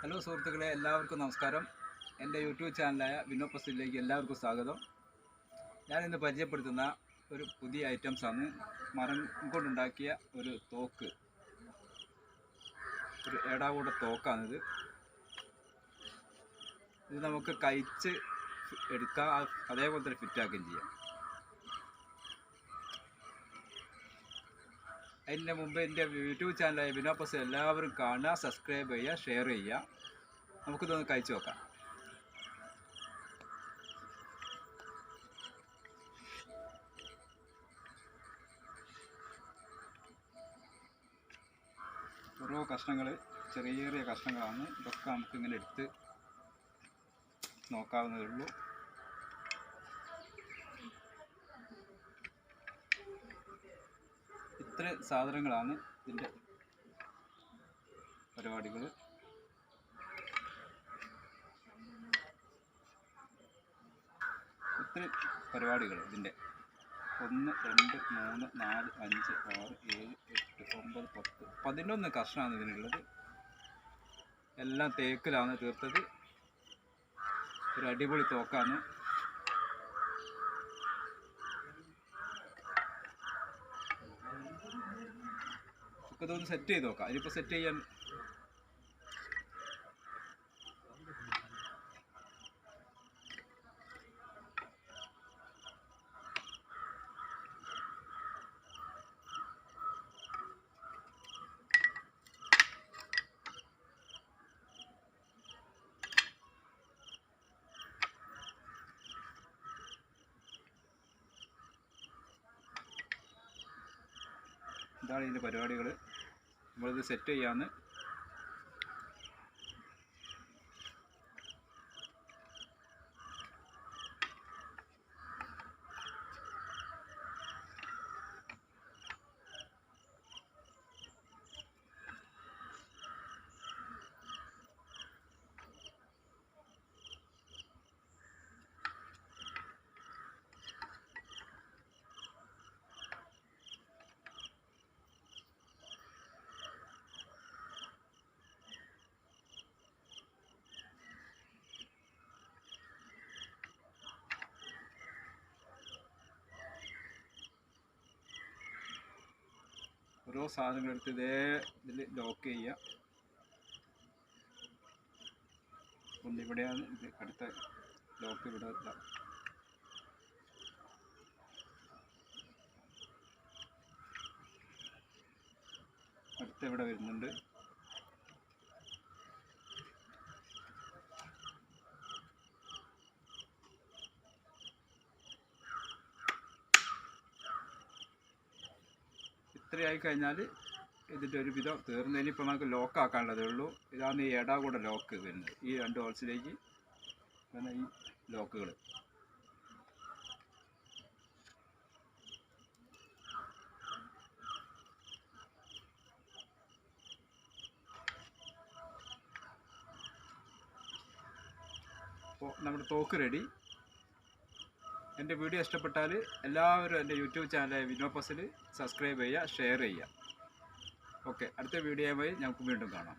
Hello സുഹൃത്തുക്കളെ എല്ലാവർക്കും നമസ്കാരം. എന്റെ യൂട്യൂബ് ചാനലായ വിനോപ്പസിലേക്ക് എല്ലാവർക്കും സ്വാഗതം. ഞാൻ ഇന്ന് പരിചയപ്പെടുത്തുന്ന ഒരു പുതിയ ഐറ്റംസാണ് മരം കൊണ്ടുണ്ടാക്കിയ ഒരു തോക്ക്. ഒരു ഏടാകൂട തോക്കാണിത്. ഇത് നമുക്ക് കഴിച്ച് എടുക്കാം അതേപോലെ തന്നെ ഫിറ്റാക്കുകയും ചെയ്യാം. അതിന്റെ മുമ്പ് എന്റെ യൂട്യൂബ് ചാനലായ വിനോപ്പസ് എല്ലാവരും കാണുക സബ്സ്ക്രൈബ് ചെയ്യുക ഷെയർ ചെയ്യുക. നമുക്കിതൊന്ന് കഴിച്ചു നോക്കാം. ഓരോ കഷ്ണങ്ങൾ ചെറിയ ചെറിയ കഷ്ണങ്ങളാണ്. ഇതൊക്കെ നമുക്കിങ്ങനെ എടുത്ത് നോക്കാവുന്നതേ ഉള്ളൂ. ഇത്ര സാധനങ്ങളാണ് ഇതിന്റെ പരിപാടികൾ. ഇത്ര പരിപാടികൾ ഇതിന്റെ. ഒന്ന് രണ്ട് മൂന്ന് നാല് അഞ്ച് ആറ് ഏഴ് എട്ട് ഒമ്പത് പത്ത് പതിനൊന്ന് കഷ്ണമാണ് ഇതിനുള്ളത്. എല്ലാം തേക്കിലാണ് തീർത്തത്. ഒരു അടിപൊളി തോക്കാണ്. ഒക്കെ സെറ്റ് ചെയ്ത് നോക്കാം. ഇതിപ്പോൾ സെറ്റ് ചെയ്യാൻ ഇതാണ് ഇതിന്റെ പരിപാടികൾ നമ്മളിത് സെറ്റ് ചെയ്യാന്ന് ഓരോ സാധനങ്ങൾ എടുത്ത് ഇതേ ഇതിൽ ലോക്ക് ചെയ്യുക ഒന്ന് ഇവിടെയാണ് ഇത് അടുത്ത ലോക്ക് ഇവിടെ ഇതാ. അടുത്ത ഇവിടെ വരുന്നുണ്ട് ഇത്രയായി കഴിഞ്ഞാൽ ഇതിന്റെ ഒരു വിധം തീർന്നതിന് ഇപ്പോൾ നമുക്ക് ലോക്ക് ആക്കാനുള്ളതേ ഉള്ളൂ. ഇതാണ് ഈ എടാ കൂടെ ലോക്ക് വരുന്നത്. ഈ രണ്ട് ഹോൾസിലേക്ക് പിന്നെ ഈ ലോക്കുകൾ അപ്പോൾ നമ്മുടെ തോക്ക് റെഡി എന്റെ വീഡിയോ ഇഷ്ടപ്പെട്ടാൽ എല്ലാവരും എന്റെ യൂട്യൂബ് ചാനലായ വിനോപ്പസിൽ സബ്സ്ക്രൈബ് ചെയ്യുക ഷെയർ ചെയ്യുക. ഓക്കെ അടുത്ത വീഡിയോയുമായി നമുക്ക് വീണ്ടും കാണാം.